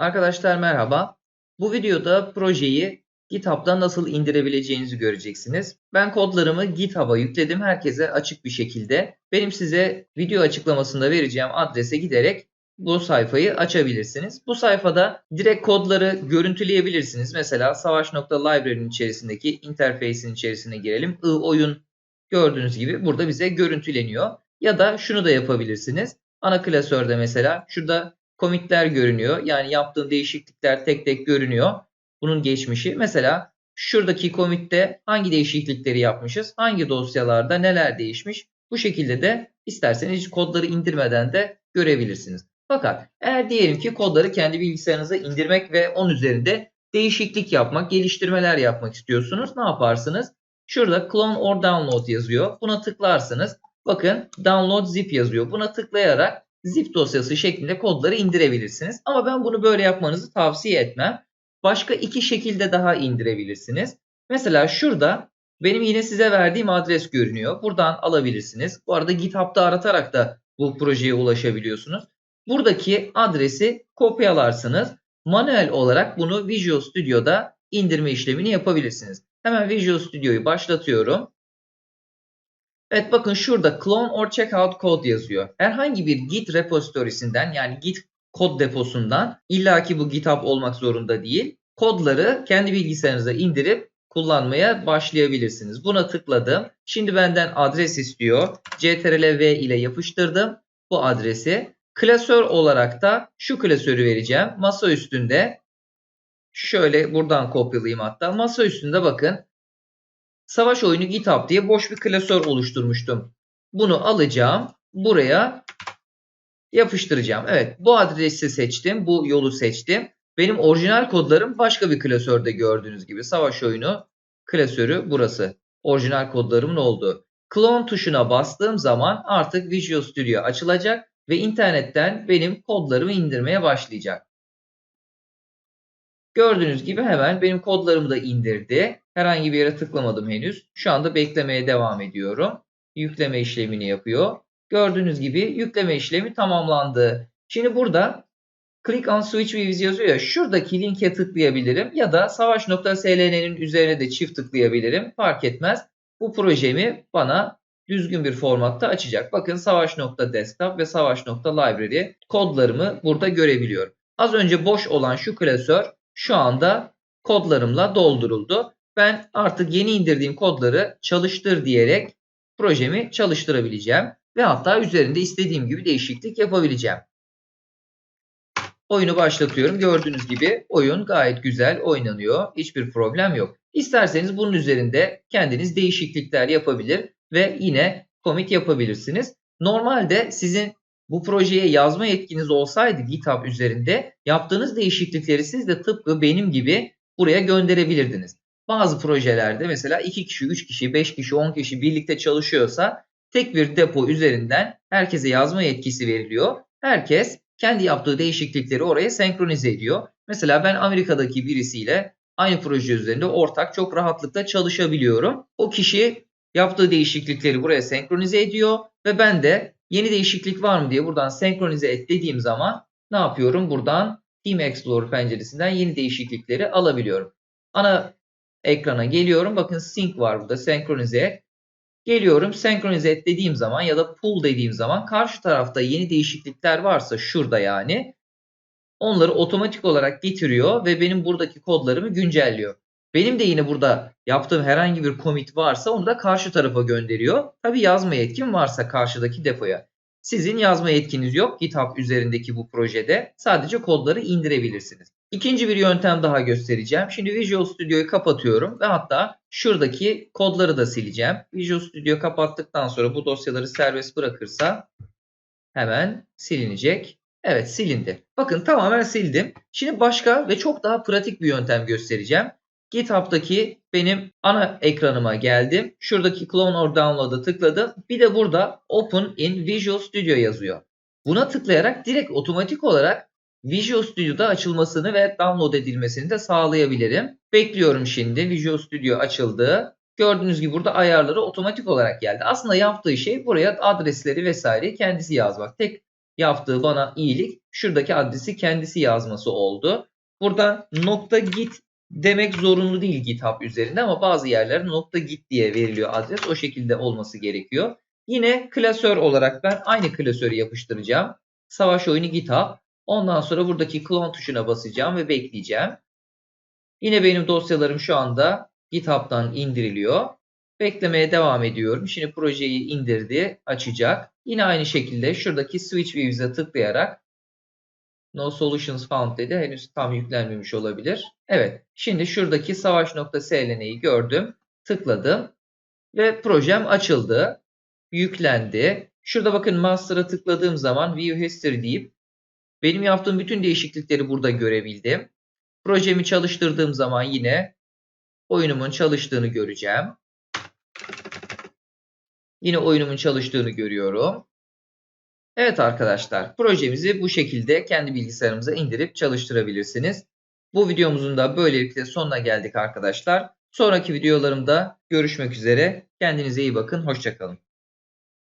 Arkadaşlar merhaba. Bu videoda projeyi GitHub'dan nasıl indirebileceğinizi göreceksiniz. Ben kodlarımı GitHub'a yükledim herkese açık bir şekilde. Benim size video açıklamasında vereceğim adrese giderek bu sayfayı açabilirsiniz. Bu sayfada direkt kodları görüntüleyebilirsiniz. Mesela savaş.library'nin içerisindeki interface'in içerisine girelim. I oyun gördüğünüz gibi burada bize görüntüleniyor. Ya da şunu da yapabilirsiniz. Ana klasörde mesela şurada commitler görünüyor. Yani yaptığım değişiklikler tek tek görünüyor. Bunun geçmişi. Mesela şuradaki commit'te hangi değişiklikleri yapmışız? Hangi dosyalarda neler değişmiş? Bu şekilde de isterseniz kodları indirmeden de görebilirsiniz. Fakat eğer diyelim ki kodları kendi bilgisayarınıza indirmek ve onun üzerinde değişiklik yapmak, geliştirmeler yapmak istiyorsunuz. Ne yaparsınız? Şurada clone or download yazıyor. Buna tıklarsınız. Bakın download zip yazıyor. Buna tıklayarak zip dosyası şeklinde kodları indirebilirsiniz. Ama ben bunu böyle yapmanızı tavsiye etmem. Başka iki şekilde daha indirebilirsiniz. Mesela şurada benim yine size verdiğim adres görünüyor. Buradan alabilirsiniz. Bu arada GitHub'da aratarak da bu projeye ulaşabiliyorsunuz. Buradaki adresi kopyalarsınız. Manuel olarak bunu Visual Studio'da indirme işlemini yapabilirsiniz. Hemen Visual Studio'yu başlatıyorum. Evet bakın şurada clone or checkout code yazıyor. Herhangi bir Git repository'sinden yani Git kod deposundan illaki bu GitHub olmak zorunda değil. Kodları kendi bilgisayarınıza indirip kullanmaya başlayabilirsiniz. Buna tıkladım. Şimdi benden adres istiyor. CTRL-V ile yapıştırdım bu adresi. Klasör olarak da şu klasörü vereceğim. Masa üstünde şöyle buradan kopyalayayım hatta. Masa üstünde bakın savaş oyunu GitHub diye boş bir klasör oluşturmuştum. Bunu alacağım. Buraya yapıştıracağım. Evet bu adresi seçtim. Bu yolu seçtim. Benim orijinal kodlarım başka bir klasörde gördüğünüz gibi. Savaş oyunu klasörü burası. Orijinal kodlarımın olduğu. Clone tuşuna bastığım zaman artık Visual Studio açılacak ve internetten benim kodlarımı indirmeye başlayacak. Gördüğünüz gibi hemen benim kodlarımı da indirdi. Herhangi bir yere tıklamadım henüz. Şu anda beklemeye devam ediyorum. Yükleme işlemini yapıyor. Gördüğünüz gibi yükleme işlemi tamamlandı. Şimdi burada Click on Switch Views yazıyor ya şuradaki linke tıklayabilirim ya da savaş.sln'nin üzerine de çift tıklayabilirim. Fark etmez. Bu projemi bana düzgün bir formatta açacak. Bakın savaş.desktop ve savaş.library kodlarımı burada görebiliyorum. Az önce boş olan şu klasör şu anda kodlarımla dolduruldu. Ben artık yeni indirdiğim kodları çalıştır diyerek projemi çalıştırabileceğim ve hatta üzerinde istediğim gibi değişiklik yapabileceğim. Oyunu başlatıyorum. Gördüğünüz gibi oyun gayet güzel oynanıyor. Hiçbir problem yok. İsterseniz bunun üzerinde kendiniz değişiklikler yapabilir ve yine commit yapabilirsiniz. Normalde sizin bu projeye yazma yetkiniz olsaydı GitHub üzerinde yaptığınız değişiklikleri siz de tıpkı benim gibi buraya gönderebilirdiniz. Bazı projelerde mesela 2 kişi, 3 kişi, 5 kişi, 10 kişi birlikte çalışıyorsa tek bir depo üzerinden herkese yazma yetkisi veriliyor. Herkes kendi yaptığı değişiklikleri oraya senkronize ediyor. Mesela ben Amerika'daki birisiyle aynı proje üzerinde ortak çok rahatlıkla çalışabiliyorum. O kişi yaptığı değişiklikleri buraya senkronize ediyor ve ben de yeni değişiklik var mı diye buradan senkronize et dediğim zaman ne yapıyorum? Buradan Team Explorer penceresinden yeni değişiklikleri alabiliyorum. Ana ekrana geliyorum. Bakın sync var burada. Senkronize. Geliyorum senkronize et dediğim zaman ya da pull dediğim zaman karşı tarafta yeni değişiklikler varsa şurada yani onları otomatik olarak getiriyor ve benim buradaki kodlarımı güncelliyor. Benim de yine burada yaptığım herhangi bir commit varsa onu da karşı tarafa gönderiyor. Tabi yazma yetkim varsa karşıdaki depoya. Sizin yazma yetkiniz yok GitHub üzerindeki bu projede. Sadece kodları indirebilirsiniz. İkinci bir yöntem daha göstereceğim. Şimdi Visual Studio'yu kapatıyorum ve hatta şuradaki kodları da sileceğim. Visual Studio kapattıktan sonra bu dosyaları serbest bırakırsa hemen silinecek. Evet silindi. Bakın tamamen sildim. Şimdi başka ve çok daha pratik bir yöntem göstereceğim. GitHub'daki benim ana ekranıma geldim. Şuradaki Clone or Download'a tıkladım. Bir de burada Open in Visual Studio yazıyor. Buna tıklayarak direkt otomatik olarak Visual Studio'da açılmasını ve download edilmesini de sağlayabilirim. Bekliyorum şimdi. Visual Studio açıldı. Gördüğünüz gibi burada ayarları otomatik olarak geldi. Aslında yaptığı şey buraya adresleri vesaire kendisi yazmak. Tek yaptığı bana iyilik şuradaki adresi kendisi yazması oldu. Burada nokta git demek zorunlu değil GitHub üzerinde ama bazı yerlerde nokta git diye veriliyor adres. O şekilde olması gerekiyor. Yine klasör olarak ben aynı klasörü yapıştıracağım. Savaş oyunu GitHub. Ondan sonra buradaki clone tuşuna basacağım ve bekleyeceğim. Yine benim dosyalarım şu anda GitHub'dan indiriliyor. Beklemeye devam ediyorum. Şimdi projeyi indirdi, açacak. Yine aynı şekilde şuradaki Switch Views'e tıklayarak No Solutions Found dedi. Henüz tam yüklenmemiş olabilir. Evet. Şimdi şuradaki savaş.sln'yi gördüm. Tıkladım. Ve projem açıldı. Yüklendi. Şurada bakın Master'a tıkladığım zaman View History deyip benim yaptığım bütün değişiklikleri burada görebildim. Projemi çalıştırdığım zaman yine oyunumun çalıştığını göreceğim. Yine oyunumun çalıştığını görüyorum. Evet arkadaşlar projemizi bu şekilde kendi bilgisayarımıza indirip çalıştırabilirsiniz. Bu videomuzun da böylelikle sonuna geldik arkadaşlar. Sonraki videolarımda görüşmek üzere. Kendinize iyi bakın. Hoşçakalın.